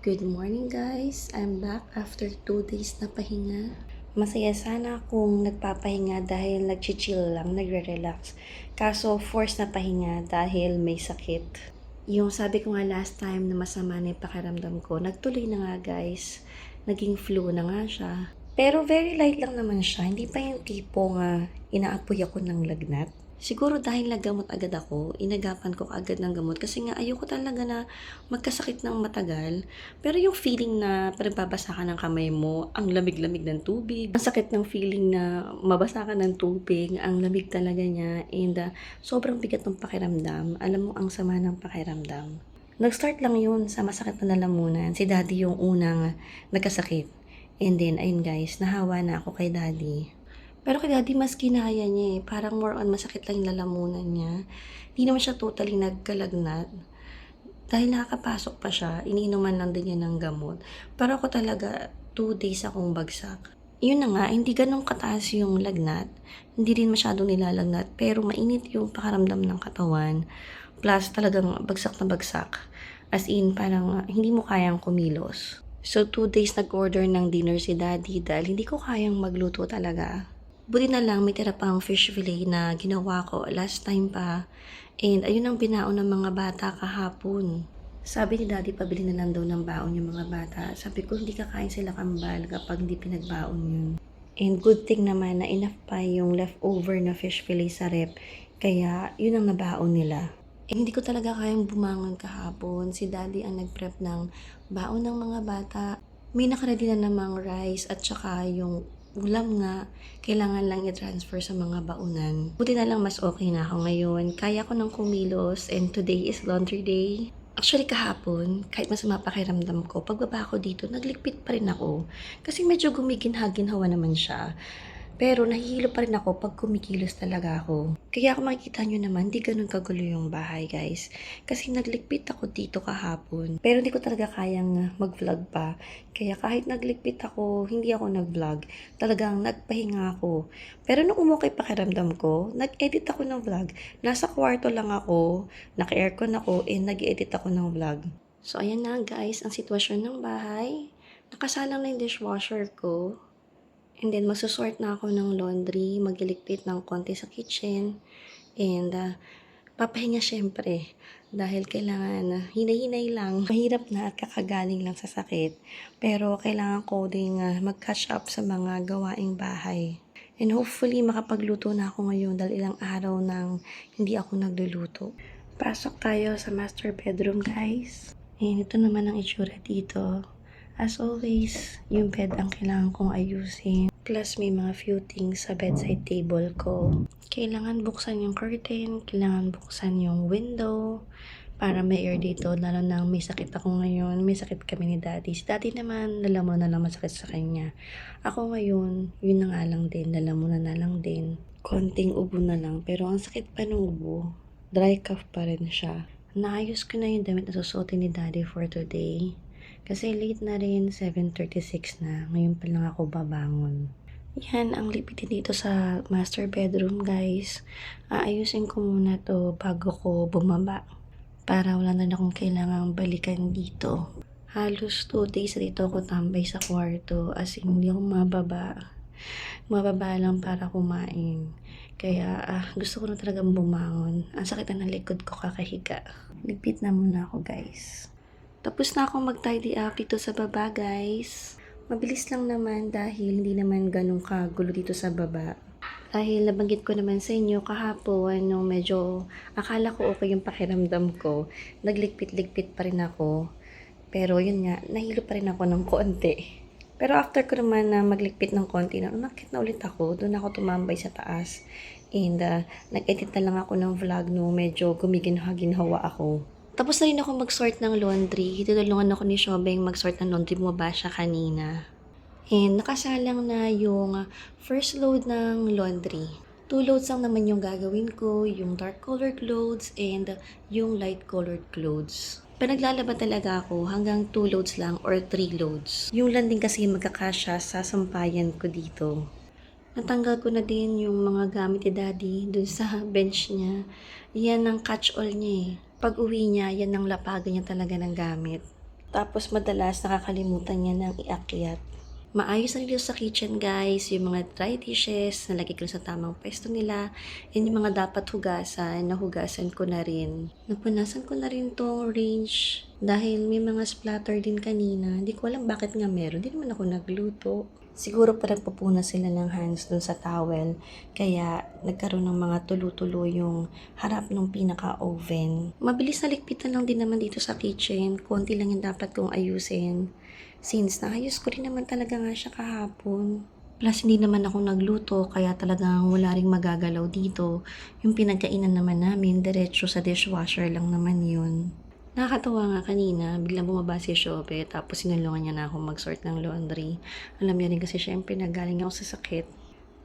Good morning guys! I'm back after 2 days na pahinga. Masaya sana kung nagpapahinga dahil nag-chill lang, nagre-relax. Kaso force na pahinga dahil may sakit. Yung sabi ko nga last time na masama na yung pakiramdam ko, nagtuloy na nga guys. Naging flu na nga siya. Pero very light lang naman siya. Hindi pa yung tipo nga inaapoy ako ng lagnat. Siguro dahil nagamot agad ako, inagapan ko agad ng gamot kasi nga ayoko talaga na magkasakit ng matagal. Pero yung feeling na pinagbabasa ka ng kamay mo, ang lamig-lamig ng tubig, ang sakit ng feeling na mabasa ka ng tubig, ang lamig talaga niya, and uh, sobrang bigat ng pakiramdam. Alam mo, ang sama ng pakiramdam. Nag-start lang yun sa masakit na lalamunan. Si daddy yung unang nagkasakit. And then, ayun guys, nahawa na ako kay daddy. Pero kay daddy, mas kinaya niya eh. Parang more on masakit lang yung lalamunan niya. Hindi naman siya totally nagkalagnat. Dahil nakakapasok pa siya, iniinuman lang din niya ng gamot. Pero ako talaga, two days akong bagsak. Yun na nga, hindi ganun kataas yung lagnat. Hindi rin masyadong nilalagnat. Pero mainit yung pakaramdam ng katawan. Plus talagang bagsak na bagsak. As in, parang hindi mo kayang kumilos. So, two days nag-order ng dinner si daddy dahil hindi ko kayang magluto talaga. Buti na lang may tira pang fish fillet na ginawa ko last time pa. And ayun ang binaon ng mga bata kahapon. Sabi ni daddy pabili na lang daw ng baon yung mga bata. Sabi ko hindi kakain sila kambal kapag hindi pinagbaon yun. And good thing naman na enough pa yung leftover na fish fillet sa rep. Kaya yun ang nabaon nila. Eh, hindi ko talaga kayang bumangon kahapon. Si daddy ang nag-prep ng baon ng mga bata. May nakaredy na namang rice at saka yung ulam nga, kailangan lang i-transfer sa mga baunan. Buti na lang mas okay na ako ngayon. Kaya ko ng kumilos and today is laundry day. Actually kahapon, kahit masama pakiramdam ko, pagbaba ko dito, naglikpit pa rin ako. Kasi medyo gumiginha-ginhawa naman siya. Pero nahihilo pa rin ako pag kumikilos talaga ako. Kaya kung makikita nyo naman, di ganun kagulo yung bahay guys. Kasi naglikpit ako dito kahapon. Pero hindi ko talaga kayang mag-vlog pa. Kaya kahit naglikpit ako, hindi ako nag-vlog. Talagang nagpahinga ako. Pero nung umukay pakiramdam ko, nag-edit ako ng vlog. Nasa kwarto lang ako, naka-aircon ako, and nag-edit ako ng vlog. So ayan na guys, ang sitwasyon ng bahay. Nakasalang na yung dishwasher ko. And then, masusort na ako ng laundry, magliligpit ng konti sa kitchen. And, uh, papahinga syempre. Dahil kailangan, uh, hinay-hinay lang. Mahirap na at kakagaling lang sa sakit. Pero, kailangan ko ding uh, mag-catch up sa mga gawaing bahay. And hopefully, makapagluto na ako ngayon dahil ilang araw nang hindi ako nagluluto. Pasok tayo sa master bedroom, guys. And ito naman ang itsura dito. As always, yung bed ang kailangan kong ayusin. Plus, may mga few things sa bedside table ko. Kailangan buksan yung curtain, kailangan buksan yung window, para may air dito, lalo na may sakit ako ngayon, may sakit kami ni daddy. Si daddy naman, alam mo na lang masakit sa kanya. Ako ngayon, yun na nga lang din, alam mo na na lang din. Konting ubo na lang, pero ang sakit pa ng ubo, dry cough pa rin siya. Naayos ko na yung damit na susuotin ni daddy for today. Kasi late na rin, 7.36 na. Ngayon pa lang ako babangon. Yan ang lipitin dito sa master bedroom, guys. Aayusin ko muna to bago ko bumaba. Para wala na akong kailangang balikan dito. Halos 2 days dito ako tambay sa kwarto. As in, hindi ako mababa. Mababa lang para kumain. Kaya ah, gusto ko na talagang bumangon. Ang sakit na ng likod ko kakahiga. Ligpit na muna ako, guys. Tapos na akong mag-tidy up dito sa baba, guys. Mabilis lang naman dahil hindi naman ganun kagulo dito sa baba. Dahil nabanggit ko naman sa inyo kahapon nung medyo akala ko okay yung pakiramdam ko, nagligpit-ligpit pa rin ako. Pero yun nga, nahilo pa rin ako ng konti. Pero after ko naman na magligpit ng konti, na umakit na ulit ako, doon ako tumambay sa taas. And uh, nag-edit na lang ako ng vlog no medyo gumiginhawa-ginhawa ako. Tapos na rin ako mag-sort ng laundry. Tinulungan ako ni Shobeng mag-sort ng laundry. Bumaba siya kanina. And nakasalang na yung first load ng laundry. Two loads lang naman yung gagawin ko. Yung dark colored clothes and yung light colored clothes. Panaglalaban talaga ako hanggang 2 loads lang or 3 loads. Yung landing kasi magkakasya sa sampayan ko dito. Natanggal ko na din yung mga gamit ni daddy dun sa bench niya. Yan ang catch-all niya eh. Pag uwi niya, yan ang lapagan niya talaga ng gamit. Tapos madalas nakakalimutan niya ng iakyat. Maayos dito sa kitchen guys, yung mga dry dishes, nalagay ko sa tamang pwesto nila, and yung mga dapat hugasan, nahugasan ko na rin. Napunasan ko na rin tong range dahil may mga splatter din kanina. Hindi ko alam bakit nga meron, hindi naman ako nagluto. Siguro pa nagpupuna sila ng hands dun sa towel, kaya nagkaroon ng mga tulo-tulo yung harap ng pinaka-oven. Mabilis na likpitan lang din naman dito sa kitchen, konti lang yung dapat kong ayusin. Since naayos ko rin naman talaga nga siya kahapon. Plus, hindi naman ako nagluto, kaya talagang wala ring magagalaw dito. Yung pinagkainan naman namin, diretso sa dishwasher lang naman yun. Nakakatawa nga kanina, biglang bumaba si Shobe, tapos sinulungan niya na ako mag-sort ng laundry. Alam niya rin kasi syempre nagaling ako sa sakit.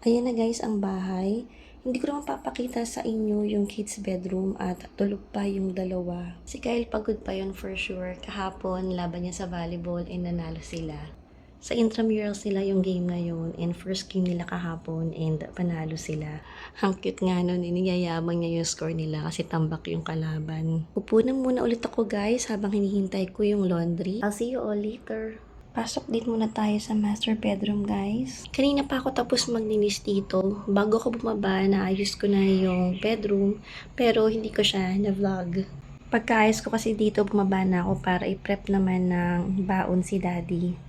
Ayan na guys ang bahay. Hindi ko naman papakita sa inyo yung kids bedroom at tulog pa yung dalawa. Si Kyle pagod pa yun for sure. Kahapon, laban niya sa volleyball and nanalo sila. Sa intramurals nila yung game ngayon and first game nila kahapon and panalo sila. Ang cute nga nun, iniyayabang niya yung score nila kasi tambak yung kalaban. Upo na muna ulit ako guys habang hinihintay ko yung laundry. I'll see you all later. Pasok din muna tayo sa master bedroom, guys. Kanina pa ako tapos maglinis dito. Bago ako bumaba, naayos ko na yung bedroom, pero hindi ko siya na-vlog. Pagkaayos ko kasi dito, bumaba na ako para i-prep naman ng baon si daddy.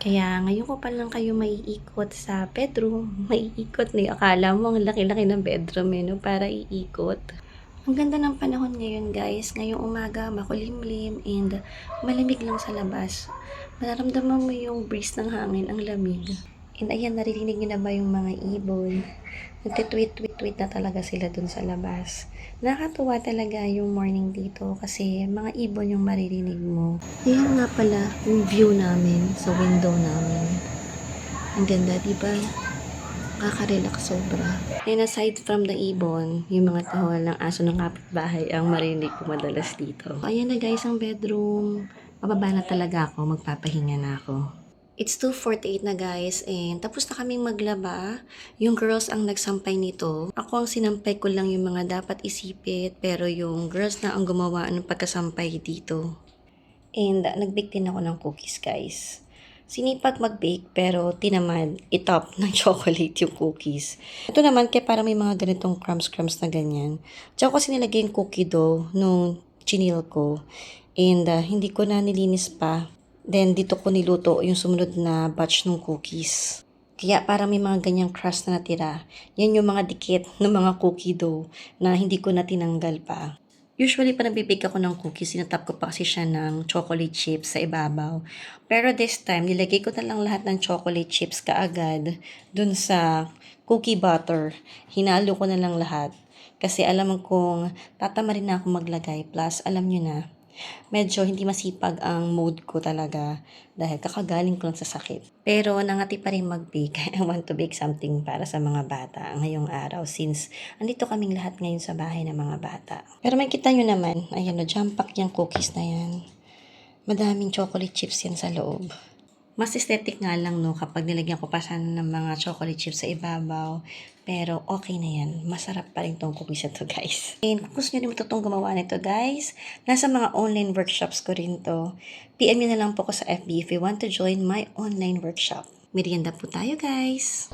Kaya ngayon ko pa lang kayo maiikot sa bedroom. Maiikot na yung akala mo ang laki-laki ng bedroom eh, no? Para iikot. Ang ganda ng panahon ngayon guys. Ngayong umaga, makulimlim and malamig lang sa labas. Mararamdaman mo yung breeze ng hangin, ang lamig. And ayan, naririnig niyo na ba yung mga ibon? Nagtitweet-tweet-tweet na talaga sila dun sa labas. Nakakatuwa talaga yung morning dito kasi mga ibon yung maririnig mo. Ayan nga pala yung view namin sa window namin. Ang ganda, di ba? Nakaka-relax sobra. And aside from the ibon, yung mga tahol ng aso ng kapitbahay ang marinig ko madalas dito. Ayan na guys ang bedroom. Mababa na talaga ako, magpapahinga na ako. It's 2.48 na guys and tapos na kaming maglaba. Yung girls ang nagsampay nito. Ako ang sinampay ko lang yung mga dapat isipit pero yung girls na ang gumawa ng pagkasampay dito. And uh, nag-bake din ako ng cookies guys. Sinipag mag-bake pero tinamad itop ng chocolate yung cookies. Ito naman kaya para may mga ganitong crumbs-crumbs na ganyan. Tsaka kasi nilagay yung cookie dough nung chinil ko. And uh, hindi ko na nilinis pa. Then dito ko niluto yung sumunod na batch ng cookies. Kaya para may mga ganyang crust na natira. Yan yung mga dikit ng mga cookie dough na hindi ko na tinanggal pa. Usually, pa nagbibake ako ng cookies, sinatap ko pa kasi siya ng chocolate chips sa ibabaw. Pero this time, nilagay ko na lang lahat ng chocolate chips kaagad dun sa cookie butter. Hinalo ko na lang lahat. Kasi alam kong tatama rin na ako maglagay. Plus, alam nyo na, medyo hindi masipag ang mode ko talaga dahil kakagaling ko lang sa sakit. Pero nangati pa rin mag-bake. I want to bake something para sa mga bata ngayong araw since andito kaming lahat ngayon sa bahay ng mga bata. Pero makita nyo naman, ayan o, jam pack yung cookies na yan. Madaming chocolate chips yan sa loob. Mas aesthetic nga lang no kapag nilagyan ko pa sana ng mga chocolate chips sa ibabaw. Pero okay na yan. Masarap pa rin tong cookies na to guys. And kung gusto nyo rin matutong gumawa nito guys, nasa mga online workshops ko rin to. PM nyo na lang po ko sa FB if you want to join my online workshop. Merienda po tayo guys.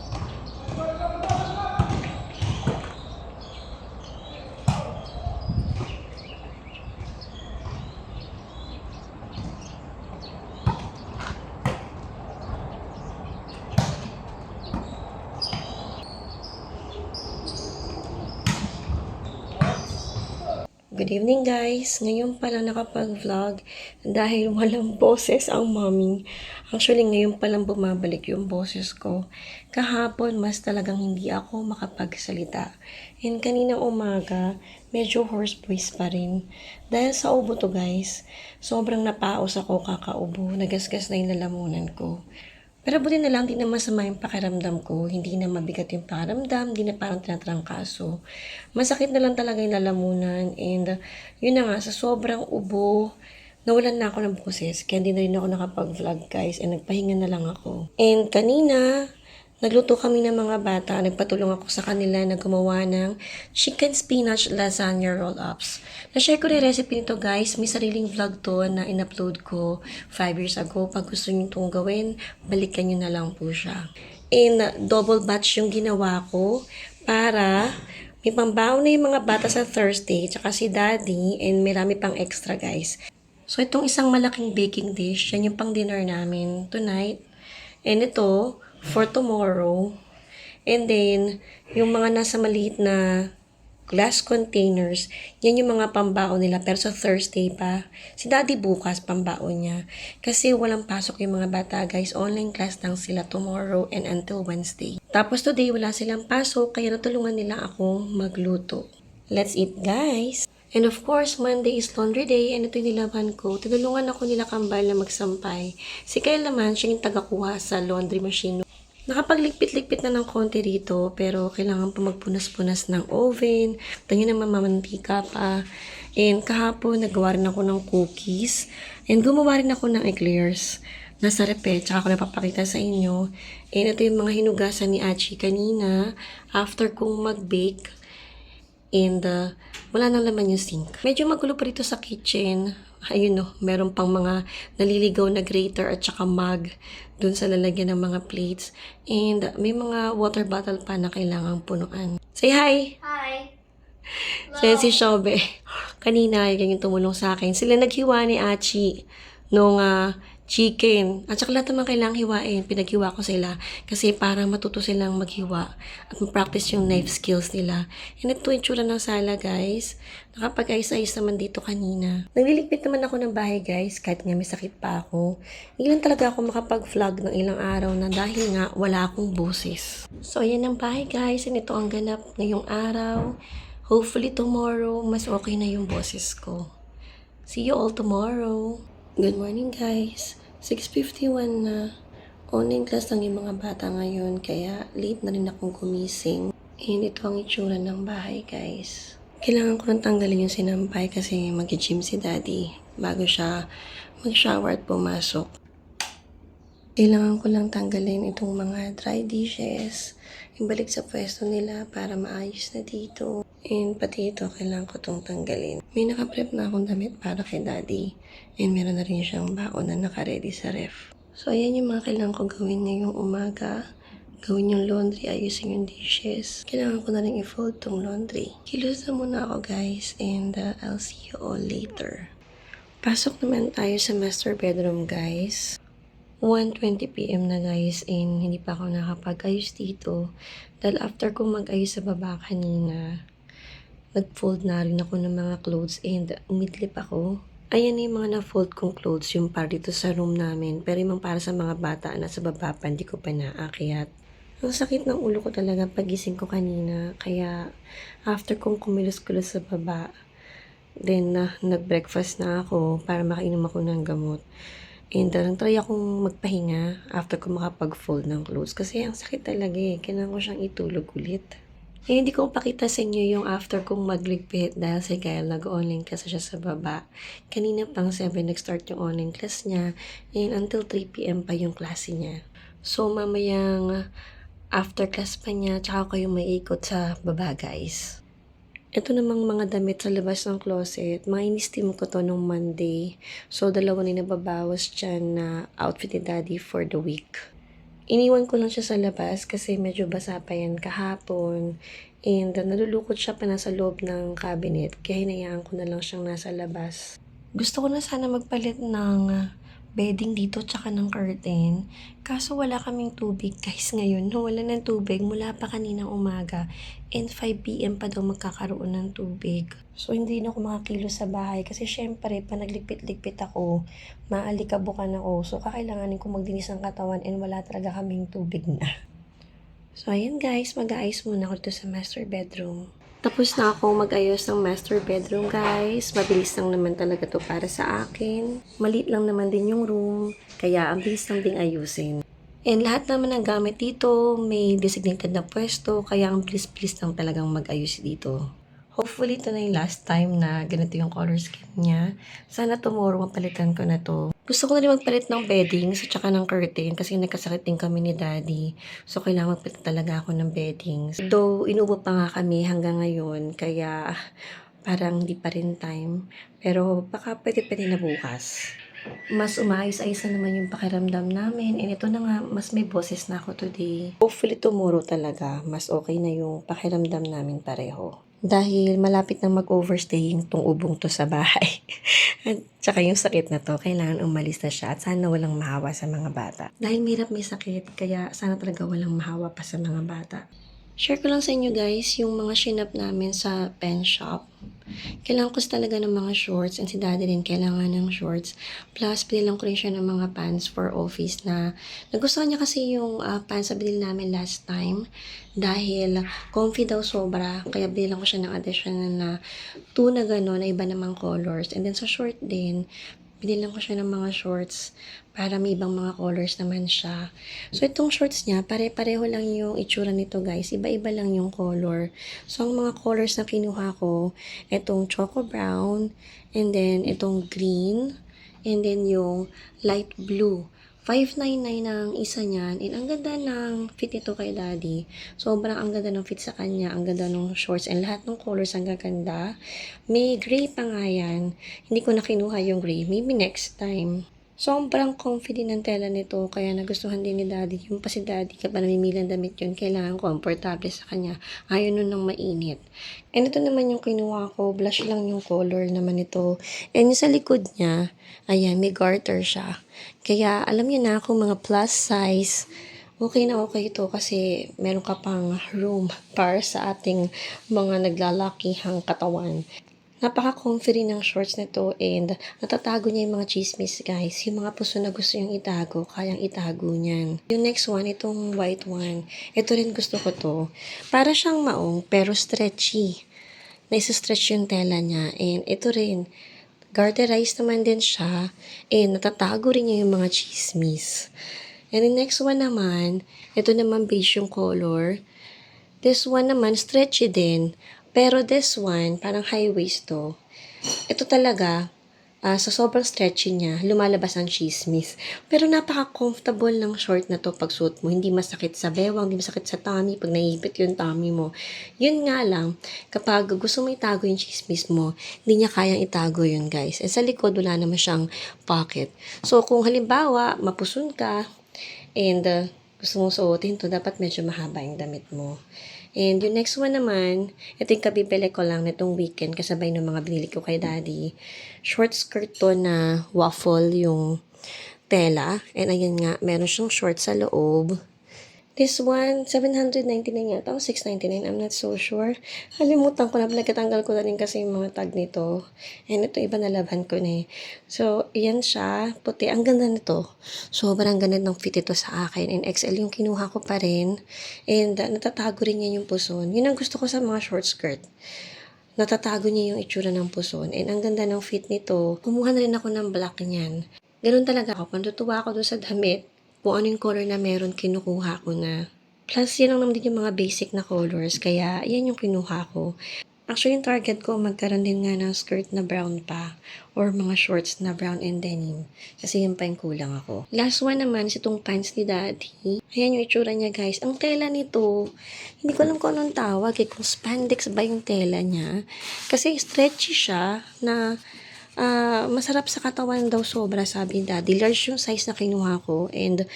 Good evening guys! Ngayon pa lang nakapag-vlog dahil walang boses ang mommy. Actually, ngayon pa lang bumabalik yung boses ko. Kahapon, mas talagang hindi ako makapagsalita. And kaninang umaga, medyo hoarse voice pa rin. Dahil sa ubo to guys, sobrang napaos ako kakaubo. Nagasgas na yung lalamunan ko. Pero buti na lang, di na masama yung pakiramdam ko. Hindi na mabigat yung pakiramdam, di na parang tinatrangkaso. Masakit na lang talaga yung lalamunan. And yun na nga, sa sobrang ubo, nawalan na ako ng boses. Kaya hindi na rin ako nakapag-vlog guys. And nagpahinga na lang ako. And kanina, Nagluto kami ng mga bata. Nagpatulong ako sa kanila na gumawa ng chicken spinach lasagna roll-ups. Na-share ko rin recipe nito guys. May sariling vlog to na in-upload ko 5 years ago. Pag gusto nyo itong gawin, balikan nyo na lang po siya. And uh, double batch yung ginawa ko para may pambaon na yung mga bata sa Thursday, tsaka si Daddy, and marami pang extra guys. So, itong isang malaking baking dish, yan yung pang dinner namin tonight. And ito, for tomorrow. And then, yung mga nasa maliit na glass containers, yan yung mga pambaon nila. Pero sa Thursday pa, si Daddy bukas pambaon niya. Kasi walang pasok yung mga bata, guys. Online class lang sila tomorrow and until Wednesday. Tapos today, wala silang pasok, kaya natulungan nila akong magluto. Let's eat, guys! And of course, Monday is laundry day and ito yung nilaban ko. Tinulungan ako nila kambal na magsampay. Si Kyle naman, siya yung tagakuha sa laundry machine. Nakapagligpit-ligpit na ng konti rito, pero kailangan pa magpunas-punas ng oven. Tanyo naman mamantika pa. And kahapon, nagawa rin ako ng cookies. And gumawa rin ako ng eclairs. Nasa repet, tsaka ako napapakita sa inyo. And ito yung mga hinugasan ni Achi kanina after kong mag-bake. And uh, wala nang laman yung sink. Medyo magulo pa rito sa kitchen. Ayun no, meron pang mga naliligaw na grater at saka mug dun sa lalagyan ng mga plates. And uh, may mga water bottle pa na kailangang punuan. Say hi! Hi. So yan si Shobe. Kanina, yung tumulong sa akin. Sila naghiwa ni Achi nung ah, chicken. At saka lahat naman kailangang hiwain. Pinaghiwa ko sila. Kasi para matuto silang maghiwa. At ma-practice yung knife skills nila. And ito yung tsura ng sala, guys. Nakapag-ayos-ayos naman dito kanina. Nagliligpit naman ako ng bahay, guys. Kahit nga may sakit pa ako. Ilan talaga ako makapag-vlog ng ilang araw na dahil nga wala akong boses. So, ayan ang bahay, guys. And ito ang ganap ngayong araw. Hopefully tomorrow, mas okay na yung boses ko. See you all tomorrow. Good morning guys. 6.51 na. Online class lang yung mga bata ngayon, kaya late na rin akong gumising. And ito ang itsura ng bahay guys. Kailangan ko nang tanggalin yung sinampay kasi mag-gym si daddy bago siya mag-shower at pumasok. Kailangan ko lang tanggalin itong mga dry dishes. Ibalik sa pwesto nila para maayos na dito. And pati ito, kailangan ko itong tanggalin. May nakaprep na akong damit para kay daddy. And meron na rin siyang baon na nakaredy sa ref. So, ayan yung mga kailangan ko gawin ngayong umaga. Gawin yung laundry, ayusin yung dishes. Kailangan ko na rin i-fold tong laundry. Kilos na muna ako guys and uh, I'll see you all later. Pasok naman tayo sa master bedroom guys. 1.20pm na guys and hindi pa ako nakapag-ayos dito. Dahil after kong mag-ayos sa baba kanina nag-fold na rin ako ng mga clothes and umidlip ako. Ayan yung mga na-fold kong clothes yung para dito sa room namin pero yung para sa mga bata na sa baba pa hindi ko pa naakyat. Ang sakit ng ulo ko talaga pagising ko kanina kaya after kong kumilos-kulos sa baba then na nag-breakfast na ako para makainom ako ng gamot And uh, try akong magpahinga after ko makapag-fold ng clothes. Kasi ang sakit talaga eh. Kailangan ko siyang itulog ulit. Eh, hindi ko pakita sa inyo yung after kong magligpit dahil si Kyle nag-online class siya sa baba. Kanina pang 7 nag-start yung online class niya and until 3pm pa yung klase niya. So, mamayang after class pa niya, tsaka kayo may ikot sa baba guys. Ito namang mga damit sa labas ng closet. Mga in-steam ko to nung Monday. So, dalawa na nababawas dyan na outfit ni Daddy for the week. Iniwan ko lang siya sa labas kasi medyo basa pa yan kahapon. And uh, nalulukot siya pa nasa loob ng cabinet. Kaya hinayaan ko na lang siyang nasa labas. Gusto ko na sana magpalit ng bedding dito tsaka ng curtain. Kaso wala kaming tubig guys ngayon. Wala ng tubig mula pa kaninang umaga. And 5pm pa daw magkakaroon ng tubig. So hindi na ako makakilos sa bahay kasi syempre pa nagligpit-ligpit ako, maalikabukan ako. So kakailanganin ko magdinis ng katawan and wala talaga kaming tubig na. So ayan guys, mag-aayos muna ako dito sa master bedroom. Tapos na ako mag-ayos ng master bedroom, guys. Mabilis lang naman talaga to para sa akin. Maliit lang naman din yung room, kaya ang bilis lang ding ayusin. And lahat naman ng gamit dito, may designated na pwesto, kaya ang bilis-bilis lang talagang mag-ayos dito. Hopefully, ito na yung last time na ganito yung color scheme niya. Sana tomorrow mapalitan ko na to. Gusto ko na rin magpalit ng beddings at saka ng curtain kasi nagkasakit din kami ni daddy. So, kailangan magpalit talaga ako ng beddings. Though, inubo pa nga kami hanggang ngayon. Kaya, parang di pa rin time. Pero, baka pwede pwede na bukas. Mas umaayos-ayos na naman yung pakiramdam namin. And ito na nga, mas may boses na ako today. Hopefully tomorrow talaga, mas okay na yung pakiramdam namin pareho. Dahil malapit na mag-overstaying tong ubong to sa bahay. At saka yung sakit na to, kailangan umalis na siya at sana walang mahawa sa mga bata. Dahil mirap may sakit, kaya sana talaga walang mahawa pa sa mga bata. Share ko lang sa inyo guys yung mga shinap namin sa pen shop. Kailangan ko talaga ng mga shorts and si daddy din kailangan ng shorts. Plus, pinilang ko rin siya ng mga pants for office na nagustuhan niya kasi yung ah, pants na binili namin last time dahil comfy daw sobra. Kaya binilang ko siya ng additional na two na gano'n na iba namang colors. And then sa short din, binilang ko siya ng mga shorts para may ibang mga colors naman siya. So, itong shorts niya, pare-pareho lang yung itsura nito guys. Iba-iba lang yung color. So, ang mga colors na kinuha ko, itong choco brown, and then itong green, and then yung light blue. 599 ang isa niyan. And ang ganda ng fit nito kay daddy. Sobrang ang ganda ng fit sa kanya. Ang ganda ng shorts. And lahat ng colors ang gaganda. May gray pa nga yan. Hindi ko na kinuha yung gray. Maybe next time. Sobrang comfy din ng tela nito, kaya nagustuhan din ni daddy. Yung pa si daddy, kapag namimili ng damit yun, kailangan komportable sa kanya. Ayaw nun ng mainit. And ito naman yung kinuha ko, blush lang yung color naman ito. And yung sa likod niya, ayan, may garter siya. Kaya alam niyo na kung mga plus size, okay na okay ito kasi meron ka pang room para sa ating mga naglalakihang katawan. Napaka-comfy ng shorts nito and natatago niya yung mga chismis guys. Yung mga puso na gusto yung itago, kayang itago niyan. Yung next one, itong white one. Ito rin gusto ko to. Para siyang maong pero stretchy. Naisa-stretch yung tela niya. And ito rin, garterized naman din siya. And natatago rin niya yung mga chismis. And the next one naman, ito naman beige yung color. This one naman, stretchy din. Pero this one, parang high waist to. Ito talaga, ah, sa sobrang stretchy niya, lumalabas ang chismis. Pero napaka-comfortable ng short na to pag suot mo. Hindi masakit sa bewang, hindi masakit sa tummy pag naipit yung tummy mo. Yun nga lang, kapag gusto mo itago yung chismis mo, hindi niya kayang itago yun guys. Eh sa likod, wala naman siyang pocket. So kung halimbawa, mapusun ka, and uh, gusto mong suotin to, dapat medyo mahaba yung damit mo. And yung next one naman, ito yung kabibili ko lang nitong weekend kasabay ng mga binili ko kay daddy. Short skirt to na waffle yung tela. And ayan nga, meron siyang short sa loob. This one, 799 yata o 699, I'm not so sure. Halimutan ko na, nagkatanggal ko na rin kasi yung mga tag nito. And ito, iba na laban ko na eh. So, yan siya, puti. Ang ganda nito. Sobrang ganda ng fit ito sa akin. And XL yung kinuha ko pa rin. And uh, natatago rin niya yung puson. Yun ang gusto ko sa mga short skirt natatago niya yung itsura ng puson. And ang ganda ng fit nito, kumuha na rin ako ng black niyan. Ganun talaga ako. Kung tutuwa ako doon sa damit, kung ano yung color na meron, kinukuha ko na. Plus, yan lang naman din yung mga basic na colors. Kaya, yan yung kinuha ko. Actually, yung target ko, magkaroon din nga ng skirt na brown pa. Or mga shorts na brown and denim. Kasi yun pa yung kulang ako. Last one naman, is itong pants ni daddy. Ayan yung itsura niya, guys. Ang tela nito, hindi ko alam kung anong tawag. Eh, kung spandex ba yung tela niya. Kasi stretchy siya na Ah, masarap sa katawan daw sobra, sabi ni daddy. Large yung size na kinuha ko and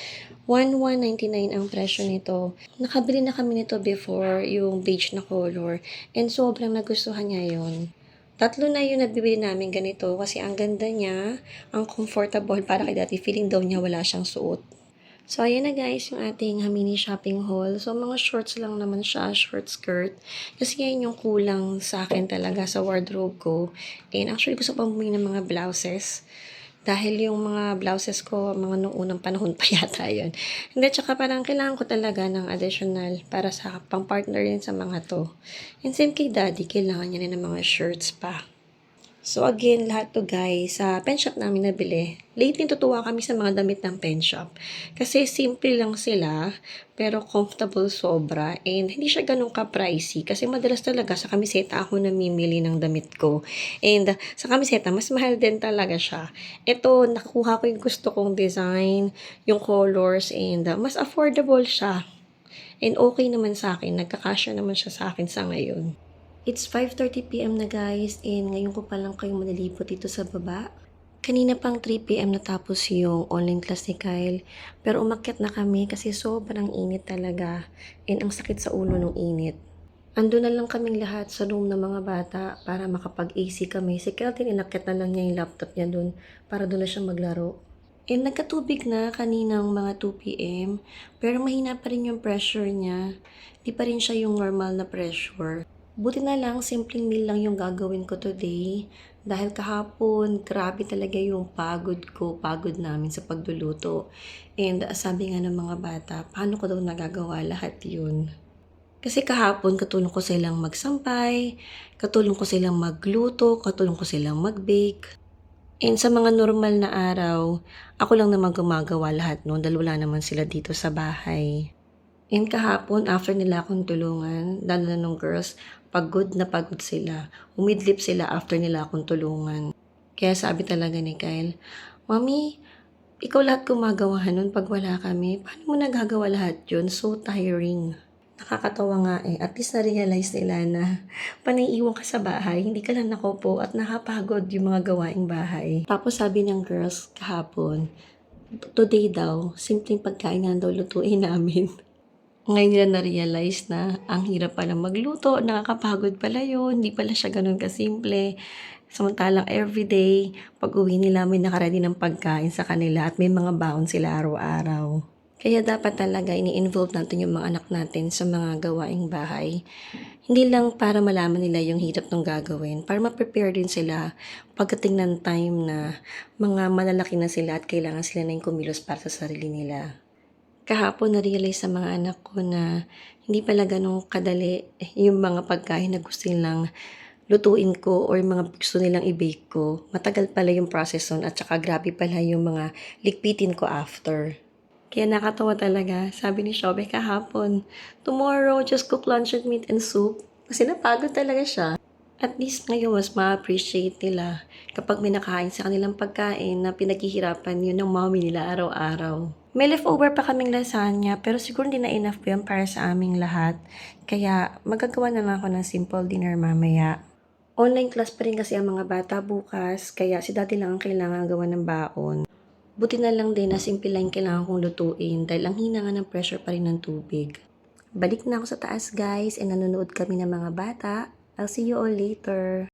1199 ang presyo nito. Nakabili na kami nito before yung beige na color and sobrang nagustuhan niya yon. Tatlo na yung nabibili namin ganito kasi ang ganda niya, ang comfortable para kay dati feeling daw niya wala siyang suot. So, ayan na guys, yung ating mini shopping haul. So, mga shorts lang naman siya, short skirt. Kasi yan yung kulang sa akin talaga sa wardrobe ko. And actually, gusto pang bumili ng mga blouses. Dahil yung mga blouses ko, mga noong unang panahon pa yata yun. Hindi, tsaka parang kailangan ko talaga ng additional para sa pang-partner rin sa mga to. And same kay daddy, kailangan niya rin ng mga shirts pa. So again, lahat to guys, sa pen shop namin nabili. Lately, tutuwa kami sa mga damit ng pen shop. Kasi simple lang sila, pero comfortable sobra. And hindi siya ganun ka-pricey. Kasi madalas talaga sa kamiseta ako namimili ng damit ko. And uh, sa kamiseta, mas mahal din talaga siya. Ito, nakuha ko yung gusto kong design, yung colors, and uh, mas affordable siya. And okay naman sa akin, nagkakasya naman siya sa akin sa ngayon. It's 5.30pm na guys, and ngayon ko pa lang kayong manalipot dito sa baba. Kanina pang 3pm natapos yung online class ni Kyle, pero umakyat na kami kasi sobrang init talaga, and ang sakit sa ulo ng init. Ando na lang kaming lahat sa room ng mga bata para makapag-AC kami. Si Kyle din inakyat na lang niya yung laptop niya dun para doon na siya maglaro. And nagkatubig na kaninang mga 2pm, pero mahina pa rin yung pressure niya. Di pa rin siya yung normal na pressure. Buti na lang, simpleng meal lang yung gagawin ko today. Dahil kahapon, grabe talaga yung pagod ko, pagod namin sa pagluluto. And uh, sabi nga ng mga bata, paano ko daw nagagawa lahat yun? Kasi kahapon, katulong ko silang magsampay, katulong ko silang magluto, katulong ko silang mag-bake. And sa mga normal na araw, ako lang naman gumagawa lahat noon dahil wala naman sila dito sa bahay. And kahapon, after nila akong tulungan, lalo na nung girls, pagod na pagod sila. Umidlip sila after nila akong tulungan. Kaya sabi talaga ni Kyle, Mami, ikaw lahat gumagawa nun pag wala kami. Paano mo nagagawa lahat yun? So tiring. Nakakatawa nga eh. At least na-realize nila na panaiiwan ka sa bahay, hindi ka lang nakopo at nakapagod yung mga gawaing bahay. Tapos sabi ng girls kahapon, today daw, simpleng pagkain na daw lutuin namin. Ngayon nila na-realize na ang hirap pala magluto, nakakapagod pala yun, hindi pala siya ganun kasimple. Samantalang everyday, pag uwi nila may nakaredy ng pagkain sa kanila at may mga baon sila araw-araw. Kaya dapat talaga ini-involve natin yung mga anak natin sa mga gawaing bahay. Hindi lang para malaman nila yung hirap ng gagawin, para ma-prepare din sila pagdating ng time na mga malalaki na sila at kailangan sila na yung kumilos para sa sarili nila kahapon na-realize sa mga anak ko na hindi pala ganun kadali yung mga pagkain na gusto nilang lutuin ko or mga gusto nilang i-bake ko. Matagal pala yung process nun at saka grabe pala yung mga likpitin ko after. Kaya nakatawa talaga. Sabi ni Shobe kahapon, tomorrow just cook lunch and meat and soup. Kasi napagod talaga siya. At least ngayon mas ma-appreciate nila kapag may nakain sa kanilang pagkain na pinaghihirapan yun ng mommy nila araw-araw. May leftover pa kaming lasagna pero siguro hindi na enough po yun para sa aming lahat. Kaya magagawa na lang ako ng simple dinner mamaya. Online class pa rin kasi ang mga bata bukas kaya si dati lang ang kailangan gawa ng baon. Buti na lang din na simple lang kailangan kong lutuin dahil ang hina nga ng pressure pa rin ng tubig. Balik na ako sa taas guys and nanonood kami ng mga bata. I'll see you all later.